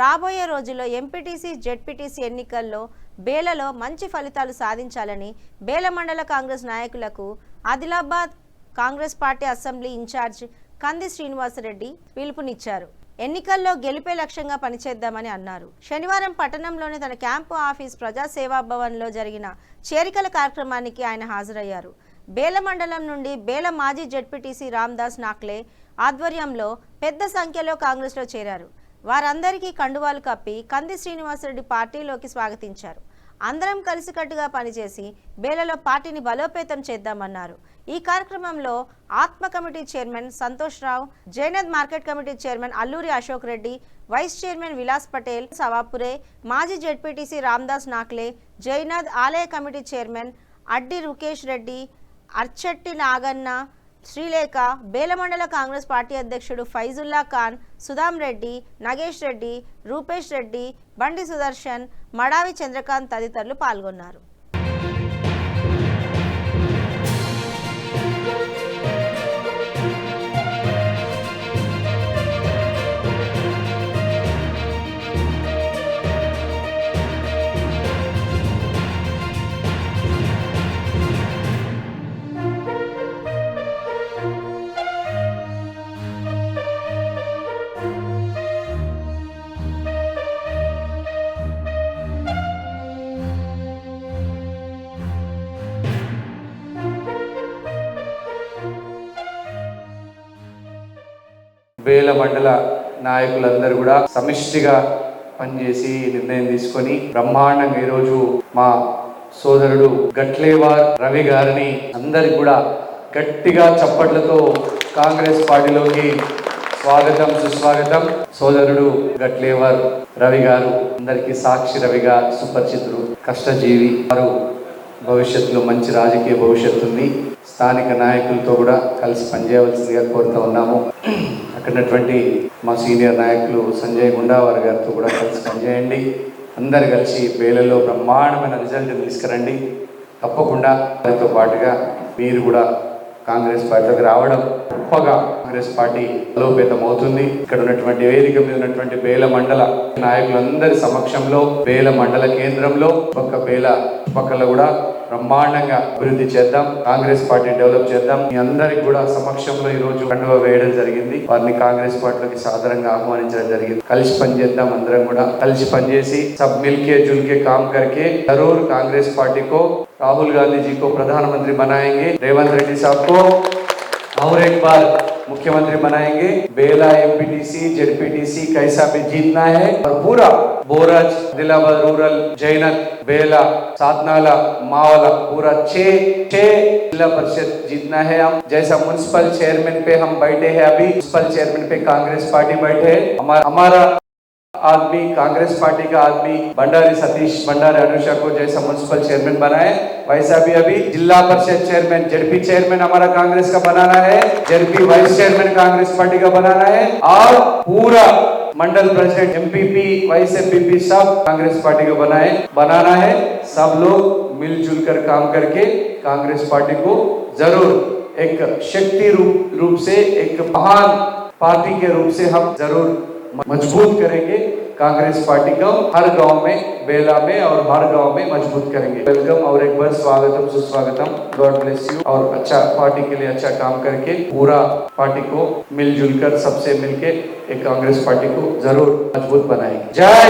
రాబోయే రోజుల్లో MPTC ZPTC ఎన్నికల్లో బేలలో మంచి ఫలితాలు సాధించాలని బేల మండల కాంగ్రెస్ నాయకులకు Adilabad Congress party assembly in charge Kandi Srinivasa Reddy పిలుపునిచ్చారు. ఎన్నికల్లో గెలిపే లక్ష్యంగా పనిచేద్దామని అన్నారు. శనివారం పట్టణంలోని తన క్యాంపు ఆఫీస్ ప్రజాసేవా భవన్లో జరిగిన చేరికల కార్యక్రమానికి ఆయన హాజరయ్యారు. బేల మండలం నుండి బేల మాజీ జడ్పీటీసీ రామ్దాస్ నాక్లే ఆధ్వర్యంలో పెద్ద సంఖ్యలో కాంగ్రెస్లో చేరారు. వారందరికీ కండువాలు కప్పి కంది శ్రీనివాసరెడ్డి పార్టీలోకి స్వాగతించారు. అందరం కలిసికట్టుగా పనిచేసి బేలలో పార్టీని బలోపేతం చేద్దామన్నారు. ఈ కార్యక్రమంలో ATMA committee chairman Santosh Rao Jainad market committee chairman Alluri Ashok Reddy vice chairman Vilas Patel Savapure మాజీ జెడ్పీటీసీ రామ్దాస్ నాక్లే జైనద్ ఆలయ కమిటీ చైర్మన్ అడ్డి రుకేష్ రెడ్డి అర్చట్టి నాగన్న శ్రీలేఖ బేలమండల కాంగ్రెస్ పార్టీ అధ్యక్షుడు ఫైజుల్లా ఖాన్ సుధాం రెడ్డి నగేష్ రెడ్డి రూపేష్ రెడ్డి బండి సుదర్శన్ మడావి చంద్రకాంత్ తదితరులు పాల్గొన్నారు. వేల మండల నాయకులందరూ కూడా సమిష్టిగా పనిచేసి నిర్ణయం తీసుకొని బ్రహ్మాండంగా ఈరోజు మా సోదరుడు గట్లేవార్ రవి గారిని అందరికి కూడా గట్టిగా చప్పట్లతో కాంగ్రెస్ పార్టీలోకి స్వాగతం సుస్వాగతం. సోదరుడు గట్లేవార్ రవి గారు అందరికీ సాక్షి రవిగా సుపరిచితుడు కష్టజీవి వారు. భవిష్యత్తులో మంచి రాజకీయ భవిష్యత్తు ఉంది. స్థానిక నాయకులతో కూడా కలిసి పనిచేయవలసిందిగా కోరుతూ ఉన్నాము. అక్కడ ఉన్నటువంటి మా సీనియర్ నాయకులు సంజయ్ గుండావారి గారితో కూడా కలిసి పనిచేయండి. అందరు కలిసి పేలల్లో బ్రహ్మాండమైన రిజల్ట్ తీసుకురండి. తప్పకుండా దానితో పాటుగా మీరు కూడా కాంగ్రెస్ పార్టీలోకి రావడం గొప్పగా కాంగ్రెస్ పార్టీ బలోపేతం అవుతుంది ఇక్కడ ఉన్నటువంటి వేదిక మీద ఉన్నటువంటి బేల మండల నాయకులందరి సమక్షంలో బేల మండల కేంద్రంలో పక్క బేల పక్కల కూడా బ్రహ్మాండంగా అభివృద్ధి చేద్దాం కాంగ్రెస్ పార్టీ డెవలప్ చేద్దాం మీ అందరికి కూడా సమక్షంలో ఈ రోజు కండువ వేయడం జరిగింది వారిని కాంగ్రెస్ పార్టీలోకి సాధారణంగా ఆహ్వానించడం జరిగింది కలిసి పనిచేద్దాం అందరం కూడా కలిసి పనిచేసి సబ్ మిల్కే జుల్కే కామ్ करके जरूर कांग्रेस पार्टी को राहुल गांधी जी को प्रधानमंत्री बनाएंगे रेवंत रेड्डी साहब को और एक बार मुख्यमंत्री बनाएंगे बेला एमपीटीसी जेडपीटीसी कैसा भी जीतना है और पूरा Boraj Adilabad rural Jainath Bela Satnala Mavala पूरा छह जिला परिषद जीतना है हम जैसा म्यूनसिपल चेयरमैन पे हम बैठे हैं अभी म्यूनसिपल चेयरमैन पे कांग्रेस पार्टी बैठे है हमारा हमारा आदमी कांग्रेस पार्टी का आदमी भंडारी सतीश भंडारी अनुषा को जैसा म्यूनसिपल चेयरमैन बनाए वैसा भी अभी जिला परिषद चेयरमैन जेडपी चेयरमैन हमारा कांग्रेस का बनाना है ZP vice chairman Congress party का बनाना है और पूरा मंडल प्रेसिडेंट एमपीपी वाइस एमपीपी सब कांग्रेस पार्टी को बनाए, बनाना है। सब लोग मिलजुल कर काम करके कांग्रेस पार्टी को ज़रूर एक शक्ति रूप रूप से, एक महान पार्टी के रूप से हम ज़रूर मज़बूत करेंगे। कांग्रेस पार्टी को हर गाँव में, बेला में और हर गाँव में मज़बूत करेंगे। वेलकम और एक बार स्वागतम, सुस्वागतम। गॉड ब्लेस यू और अच्छा पार्टी के लिए अच्छा काम करके पूरा पार्टी को मिलजुल कर सबसे मिलके एक कांग्रेस पार्टी को ज़रूर मज़बूत बनाएँगे। जय